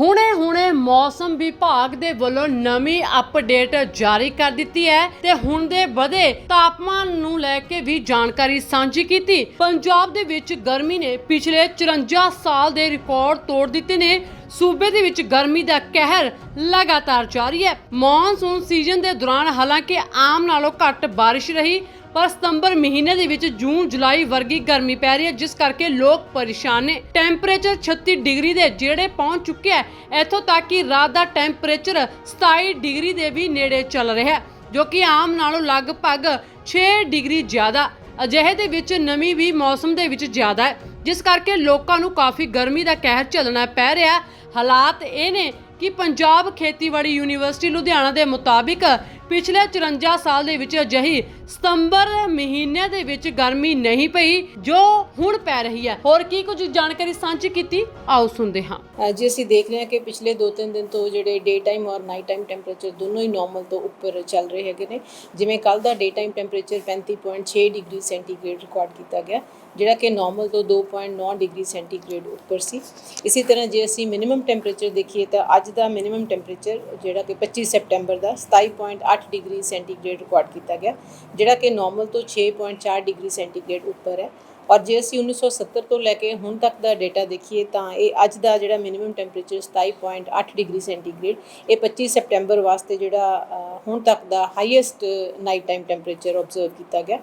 ਹੁਣੇ ਹੁਣੇ ਮੌਸਮ ਵਿਭਾਗ ਦੇ ਵੱਲੋਂ ਨਵੀਂ ਅਪਡੇਟ ਜਾਰੀ ਕਰ ਦਿੱਤੀ ਹੈ ਤੇ ਹੁਣ ਦੇ ਵਧੇ ਤਾਪਮਾਨ ਨੂੰ ਲੈ ਕੇ ਵੀ ਜਾਣਕਾਰੀ ਸਾਂਝੀ ਕੀਤੀ। ਪੰਜਾਬ ਦੇ ਵਿੱਚ ਗਰਮੀ ਨੇ ਪਿਛਲੇ 54 ਸਾਲ ਦੇ ਰਿਕਾਰਡ ਤੋੜ ਦਿੱਤੇ ਨੇ। ਸੂਬੇ ਦੇ ਵਿੱਚ ਗਰਮੀ ਦਾ ਕਹਿਰ ਲਗਾਤਾਰ ਜਾਰੀ ਹੈ। ਮੌਨਸੂਨ ਸੀਜ਼ਨ ਦੇ ਦੌਰਾਨ ਹਾਲਾਂਕਿ ਆਮ ਨਾਲੋਂ ਘੱਟ ਬਾਰਿਸ਼ ਰਹੀ, ਪਰ ਸਤੰਬਰ ਮਹੀਨੇ ਦੇ ਵਿੱਚ ਜੂਨ, ਜੁਲਾਈ ਵਰਗੀ ਗਰਮੀ ਪੈ ਰਹੀ ਹੈ, ਜਿਸ ਕਰਕੇ ਲੋਕ ਪਰੇਸ਼ਾਨ ਨੇ। ਟੈਂਪਰੇਚਰ 36 ਡਿਗਰੀ ਦੇ ਜਿਹੜੇ ਪਹੁੰਚ ਚੁੱਕਿਆ ਹੈ। ਇੱਥੋਂ ਤੱਕ ਕਿ ਰਾਤ ਦਾ ਟੈਂਪਰੇਚਰ 27 ਡਿਗਰੀ ਦੇ ਵੀ ਨੇੜੇ ਚੱਲ ਰਿਹਾ ਹੈ, ਜੋ ਕਿ ਆਮ ਨਾਲੋਂ ਲਗਭਗ 6 ਡਿਗਰੀ ਜ਼ਿਆਦਾ। ਅਜਿਹੇ ਦੇ ਵਿੱਚ ਨਮੀ ਵੀ ਮੌਸਮ ਦੇ ਵਿੱਚ ਜ਼ਿਆਦਾ ਹੈ। ਜਿਸ ਕਰਕੇ ਲੋਕਾਂ ਨੂੰ ਕਾਫੀ ਗਰਮੀ ਦਾ ਕਹਿਰ ਝੱਲਣਾ ਪੈ ਰਿਹਾ। ਹਾਲਾਤ ਇਹ ਨੇ ਕਿ ਪੰਜਾਬ ਖੇਤੀਬਾੜੀ ਯੂਨੀਵਰਸਿਟੀ ਲੁਧਿਆਣਾ ਦੇ ਮੁਤਾਬਿਕ ਪਿਛਲੇ 54 ਸਾਲ ਦੇ ਵਿੱਚ ਅਜਿਹੀ ਸਤੰਬਰ ਮਹੀਨੇ ਦੇ ਵਿੱਚ ਗਰਮੀ ਨਹੀਂ ਪਈ ਜੋ ਹੁਣ ਪੈ ਰਹੀ ਹੈ। ਹੋਰ ਕੀ ਕੁਝ ਜਾਣਕਾਰੀ ਸਾਂਝੀ ਕੀਤੀ? ਆਓ ਸੁਣਦੇ ਹਾਂ। ਅ, ਅਸੀਂ ਦੇਖ ਰਹੇ ਹਾਂ ਕਿ ਪਿਛਲੇ 2-3 ਦਿਨ ਤੋਂ ਜਿਹੜੇ ਡੇ ਟਾਈਮ ਔਰ ਨਾਈਟ ਟਾਈਮ ਟੈਂਪਰੇਚਰ ਦੋਨੋਂ ਹੀ ਨਾਰਮਲ ਤੋਂ ਉੱਪਰ ਚੱਲ ਰਹੇ ਹੈਗੇ ਨੇ। ਜਿਵੇਂ ਕੱਲ ਦਾ day time temperature 35.6 degree centigrade record ਕੀਤਾ ਗਿਆ ਜਿਹੜਾ ਕਿ ਨਾਰਮਲ ਤੋਂ 2.9 ਡਿਗਰੀ ਸੈਂਟੀਗ੍ਰੇਡ ਉੱਪਰ ਸੀ। ਇਸੇ ਤਰ੍ਹਾਂ ਜੇ ਅਸੀਂ ਮਿਨੀਮਮ ਟੈਂਪਰੇਚਰ ਦੇਖੀਏ ਤਾਂ ਅੱਜ ਦਾ ਮਿਨੀਮਮ ਟੈਂਪਰੇਚਰ ਜਿਹੜਾ ਕਿ 25 ਸੈਪਟੈਂਬਰ ਦਾ 27.8 ਡਿਗਰੀ ਸੈਂਟੀਗ੍ਰੇਡ ਰਿਕਾਰਡ ਕੀਤਾ ਗਿਆ ਜਿਹੜਾ ਕਿ ਨਾਰਮਲ ਤੋਂ 6.4 ਡਿਗਰੀ ਸੈਂਟੀਗ੍ਰੇਡ ਉੱਪਰ ਹੈ। ਔਰ ਜੇ ਅਸੀਂ 1970 ਤੋਂ ਲੈ ਕੇ ਹੁਣ ਤੱਕ ਦਾ ਡਾਟਾ ਦੇਖੀਏ ਤਾਂ ਇਹ ਅੱਜ ਦਾ ਜਿਹੜਾ ਮਿਨੀਮਮ ਟੈਂਪਰੇਚਰ 27.8 ਡਿਗਰੀ ਸੈਂਟੀਗ੍ਰੇਡ, ਇਹ 25 ਸੈਪਟੈਂਬਰ ਵਾਸਤੇ ਜਿਹੜਾ ਹੁਣ ਤੱਕ ਦਾ highest night time temperature observe ਕੀਤਾ ਗਿਆ।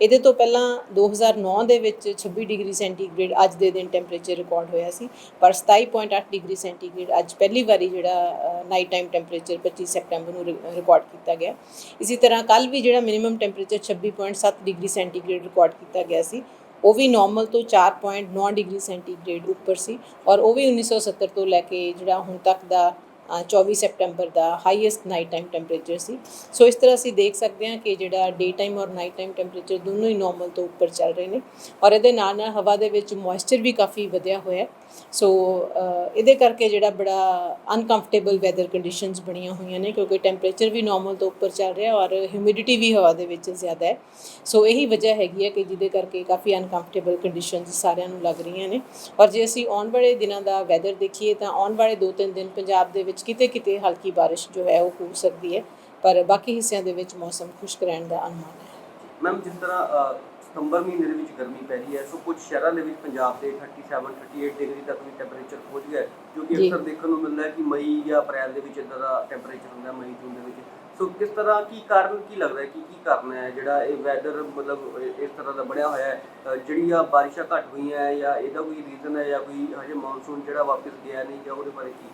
ਇਹਦੇ ਤੋਂ ਪਹਿਲਾਂ 2009 ਦੇ ਵਿੱਚ 26 ਡਿਗਰੀ ਸੈਂਟੀਗ੍ਰੇਡ ਅੱਜ ਦੇ ਦਿਨ ਟੈਂਪਰੇਚਰ ਰਿਕਾਰਡ ਹੋਇਆ ਸੀ, ਪਰ 27.8 ਡਿਗਰੀ ਸੈਂਟੀਗ੍ਰੇਡ ਅੱਜ ਪਹਿਲੀ ਵਾਰੀ ਜਿਹੜਾ ਨਾਈਟ ਟਾਈਮ ਟੈਂਪਰੇਚਰ 25 ਸੈਪਟੈਂਬਰ ਨੂੰ ਰਿਕਾਰਡ ਕੀਤਾ ਗਿਆ। ਇਸੇ ਤਰ੍ਹਾਂ ਕੱਲ ਵੀ ਜਿਹੜਾ minimum temperature 26.7 degree centigrade record ਕੀਤਾ ਗਿਆ ਸੀ ਉਹ ਵੀ ਨਾਰਮਲ ਤੋਂ 4.9 ਡਿਗਰੀ ਸੈਂਟੀਗ੍ਰੇਡ ਉੱਪਰ ਸੀ ਔਰ ਉਹ ਵੀ 1970 ਤੋਂ ਲੈ ਕੇ ਜਿਹੜਾ ਹੁਣ ਤੱਕ ਦਾ 24 ਸੈਪਟੈਂਬਰ ਦਾ ਹਾਈਐਸਟ ਨਾਈਟ ਟਾਈਮ ਟੈਂਪਰੇਚਰ ਸੀ। ਸੋ ਇਸ ਤਰ੍ਹਾਂ ਅਸੀਂ ਦੇਖ ਸਕਦੇ ਹਾਂ ਕਿ ਜਿਹੜਾ ਡੇ ਟਾਈਮ ਔਰ ਨਾਈਟ ਟਾਈਮ ਟੈਂਪਰੇਚਰ ਦੋਨੋਂ ਹੀ ਨਾਰਮਲ ਤੋਂ ਉੱਪਰ ਚੱਲ ਰਹੇ ਨੇ। ਔਰ ਇਹਦੇ ਨਾਲ ਨਾਲ ਹਵਾ ਦੇ ਵਿੱਚ ਮੋਇਸਚਰ ਵੀ ਕਾਫੀ ਵਧਿਆ ਹੋਇਆ ਸੋ ਇਹਦੇ ਕਰਕੇ ਜਿਹੜਾ ਬੜਾ ਅਨਕੰਫਰਟੇਬਲ ਵੈਦਰ ਕੰਡੀਸ਼ਨਸ ਬਣੀਆਂ ਹੋਈਆਂ ਨੇ, ਕਿਉਂਕਿ ਟੈਂਪਰੇਚਰ ਵੀ ਨਾਰਮਲ ਤੋਂ ਉੱਪਰ ਚੱਲ ਰਿਹਾ ਔਰ ਹਿਊਮਿਡਿਟੀ ਵੀ ਹਵਾ ਦੇ ਵਿੱਚ ਜ਼ਿਆਦਾ ਹੈ। ਸੋ ਇਹੀ ਵਜ੍ਹਾ ਹੈਗੀ ਹੈ ਕਿ ਜਿਹਦੇ ਕਰਕੇ ਕਾਫੀ ਅਨਕੰਫਰਟੇਬਲ ਕੰਡੀਸ਼ਨਸ ਸਾਰਿਆਂ ਨੂੰ ਲੱਗ ਰਹੀਆਂ ਨੇ। ਔਰ ਜੇ ਅਸੀਂ ਆਉਣ ਵਾਲੇ ਦਿਨਾਂ ਦਾ ਵੈਦਰ ਦੇਖੀਏ ਤਾਂ ਆਉਣ ਵਾਲੇ 2-3 ਦਿਨ ਪੰਜਾਬ ਦੇ ਵਿੱਚ ਕਿਤੇ ਕਿਤੇ ਹਲਕੀ ਬਾਰਿਸ਼ ਜੋ ਹੈ ਉਹ ਹੋ ਸਕਦੀ ਹੈ ਪਰ ਬਾਕੀ ਹਿੱਸਿਆਂ ਦੇ ਵਿੱਚ ਮੌਸਮ ਖੁਸ਼ਕ ਰਹਿਣ ਦਾ ਅਨੁਮਾਨ ਹੈ। ਮੈਮ ਜਿਸ ਤਰ੍ਹਾਂ ਅ, ਸਤੰਬਰ ਮਹੀਨੇ ਦੇ ਵਿੱਚ ਗਰਮੀ ਪੈ ਰਹੀ ਹੈ ਸੋ ਕੁਝ ਸ਼ਹਿਰਾਂ ਦੇ ਵਿੱਚ ਪੰਜਾਬ ਦੇ 37 38 ਡਿਗਰੀ ਤੱਕ ਵੀ ਟੈਂਪਰੇਚਰ ਪਹੁੰਚ ਗਿਆ ਹੈ, ਜੋ ਕਿ ਜੀ। ਅਕਸਰ ਦੇਖਣ ਨੂੰ ਮਿਲਦਾ ਹੈ ਕਿ ਮਈ ਜਾਂ ਅਪ੍ਰੈਲ ਦੇ ਵਿੱਚ ਇਦਾਂ ਦਾ ਟੈਂਪਰੇਚਰ ਹੁੰਦਾ ਹੈ ਮਈ ਜੂਨ ਦੇ ਵਿੱਚ। ਸੋ ਕਿਸ ਤਰ੍ਹਾਂ ਕੀ ਕਾਰਨ ਕੀ ਲੱਗਦਾ ਹੈ ਕਿ ਕੀ ਕਾਰਨ ਹੈ ਜਿਹੜਾ ਇਹ ਵੈਦਰ ਮਤਲਬ ਇਹ- ਇਸ ਤਰ੍ਹਾਂ ਦਾ ਬਣਿਆ ਹੋਇਆ ਹੈ? ਅ, ਜਿਹੜੀਆਂ ਬਾਰਿਸ਼ਾਂ ਘੱਟ ਹੋਈਆਂ ਹੈ ਜਾਂ ਇਹਦਾ ਕੋਈ ਰੀਜ਼ਨ ਹੈ ਜਾਂ ਕੋਈ ਹਜੇ ਮੌਨਸੂਨ ਜਿਹੜਾ ਵਾਪਸ ਗਿਆ ਨਹੀਂ ਜਾਂ ਉਹਦੇ ਬਾਰੇ ਕੀ?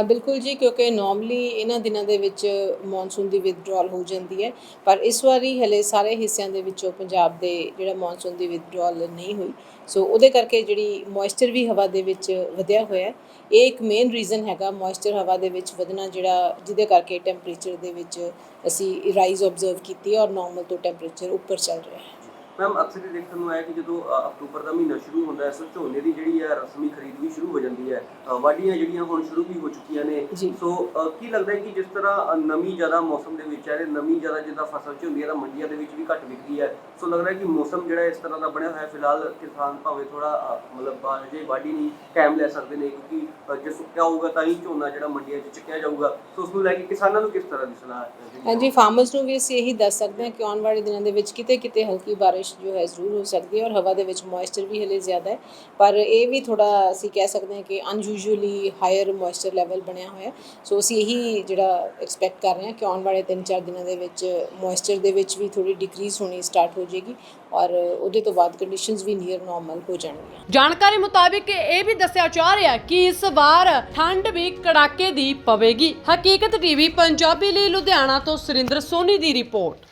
ਬਿਲਕੁਲ ਜੀ, ਕਿਉਂਕਿ ਨਾਰਮਲੀ ਇਹਨਾਂ ਦਿਨਾਂ ਦੇ ਵਿੱਚ ਮੌਨਸੂਨ ਦੀ ਵਿਥਡਰਾਲ ਹੋ ਜਾਂਦੀ ਹੈ, ਪਰ ਇਸ ਵਾਰੀ ਹਲੇ ਸਾਰੇ ਹਿੱਸਿਆਂ ਦੇ ਵਿੱਚੋਂ ਪੰਜਾਬ ਦੇ ਜਿਹੜਾ ਮੌਨਸੂਨ ਦੀ ਵਿਥਡਰਾਲ ਨਹੀਂ ਹੋਈ। ਸੋ ਉਹਦੇ ਕਰਕੇ ਜਿਹੜੀ ਮੋਇਸਚਰ ਵੀ ਹਵਾ ਦੇ ਵਿੱਚ ਵਧਿਆ ਹੋਇਆ ਇਹ ਇੱਕ ਮੇਨ ਰੀਜ਼ਨ ਹੈਗਾ ਮੋਇਸਚਰ ਹਵਾ ਦੇ ਵਿੱਚ ਵਧਣਾ ਜਿਹੜਾ, ਜਿਹਦੇ ਕਰਕੇ ਟੈਂਪਰੇਚਰ ਦੇ ਵਿੱਚ ਅਸੀਂ ਰਾਈਜ਼ ਆਬਜ਼ਰਵ ਕੀਤੀ ਔਰ ਨਾਰਮਲ ਤੋਂ ਟੈਂਪਰੇਚਰ ਉੱਪਰ ਚੱਲ ਰਿਹਾ ਹੈ। ਮੈਮ ਅਕਸਰ ਇਹ ਦੇਖਣ ਨੂੰ ਆਇਆ ਕਿ ਜਦੋਂ ਅ, ਅਕਤੂਬਰ ਦਾ ਮਹੀਨਾ ਸ਼ੁਰੂ ਹੁੰਦਾ ਹੈ ਸੋ ਝੋਨੇ ਦੀ ਜਿਹੜੀ ਹੈ ਰਸਮੀ ਖਰੀਦ ਵੀ ਸ਼ੁਰੂ ਹੋ ਜਾਂਦੀ ਹੈ। ਅ, ਵਾਢੀਆਂ ਜਿਹੜੀਆਂ ਹੁਣ ਸ਼ੁਰੂ ਵੀ ਹੋ ਚੁੱਕੀਆਂ ਨੇ। ਜੀ। ਸੋ ਅ, ਕੀ ਲੱਗਦਾ ਹੈ ਕਿ ਜਿਸ ਤਰ੍ਹਾਂ ਅ, ਨਮੀ ਜ਼ਿਆਦਾ ਮੌਸਮ ਦੇ ਵਿੱਚ ਹੈ ਤੇ ਨਮੀ ਜ਼ਿਆਦਾ ਜਿੱਦਾਂ ਫਸਲ 'ਚ ਹੁੰਦੀ ਹੈ ਤਾਂ ਮੰਡੀਆਂ ਦੇ ਵਿੱਚ ਵੀ ਘੱਟ ਵਿਕਦੀ ਹੈ ਸੋ ਲੱਗਦਾ ਹੈ ਕਿ ਮੌਸਮ ਜਿਹੜਾ ਇਸ ਤਰ੍ਹਾਂ ਦਾ ਬਣਿਆ ਹੋਇਆ ਹੈ ਫਿਲਹਾਲ ਕਿਸਾਨ ਭਾਵੇਂ ਥੋੜਾ ਮਤਲਬ ਅ, ਵਾਢੀ ਨਹੀਂ ਟਾਈਮ ਲੈ ਸਕਦੇ ਨੇ ਕਿਉਂਕਿ ਅ, ਜੇ ਸੁੱਕਿਆ ਹੋਊਗਾ ਤਾਂ ਹੀ ਝੋਨਾ ਜਿਹੜਾ ਮੰਡੀਆਂ 'ਚ ਚੱਕਿਆ ਜਾਊਗਾ। ਸੋ ਉਸ ਨੂੰ ਲੈ ਕੇ ਕਿਸਾਨਾਂ ਨੂੰ ਕਿਸ ਤਰ੍ਹਾਂ ਦੀ ਸਲਾਹ ਹੈ ਹਾਂਜੀ ਫਾਰਮਰਸ ਨੂੰ ਵੀ ਅਸੀਂ ਇਹੀ ਦੱਸ ਸਕਦੇ ਹਾਂ ਕਿ ਆਉਣ ਵਾਲੇ ਦਿਨਾਂ ਦੇ ਵਿੱਚ ਕਿਤੇ ਕਿਤੇ ਹਲਕੀ ਬਾਰਿਸ਼ ਜੋ ਹੈ ਜ਼ਰੂਰ ਹੋ ਸਕਦੀ ਹੈ ਔਰ ਹਵਾ ਦੇ ਵਿੱਚ ਮੋਇਸਚਰ ਵੀ ਹਲੇ ਜ਼ਿਆਦਾ ਹੈ। ਪਰ ਇਹ ਵੀ ਥੋੜਾ ਅਸੀਂ ਕਹਿ ਸਕਦੇ ਹਾਂ ਕਿ ਅਨਯੂਜੂਅਲੀ ਹਾਇਰ ਮੋਇਸਚਰ ਲੈਵਲ ਬਣਿਆ ਹੋਇਆ ਸੋ ਅਸੀਂ ਇਹੀ ਜਿਹੜਾ ਐਕਸਪੈਕਟ ਕਰ ਰਹੇ ਹਾਂ ਕਿ ਆਉਣ ਵਾਲੇ 3-4 ਦਿਨਾਂ ਦੇ ਵਿੱਚ ਮੋਇਸਚਰ ਦੇ ਵਿੱਚ ਵੀ ਥੋੜੀ ਡਿਕਰੀਜ਼ ਹੋਣੀ ਸਟਾਰਟ ਹੋ ਜਾਏਗੀ ਔਰ ਉਹਦੇ ਤੋਂ ਬਾਅਦ ਕੰਡੀਸ਼ਨਸ ਵੀ ਨੀਅਰ ਨਾਰਮਲ ਹੋ ਜਾਣਗੀਆਂ। ਜਾਣਕਾਰੀ ਮੁਤਾਬਿਕ ਇਹ ਵੀ ਦੱਸਿਆ ਜਾ ਰਿਹਾ ਕਿ ਇਸ ਵਾਰ ਠੰਡ ਵੀ ਕੜਾਕੇ ਦੀ ਪਵੇਗੀ। ਹਕੀਕਤ ਟੀਵੀ, ਪੰਜਾਬੀ ਲਈ ਲੁਧਿਆਣਾ ਤੋਂ ਸੁਰਿੰਦਰ ਸੋਨੀ ਦੀ ਰਿਪੋਰਟ।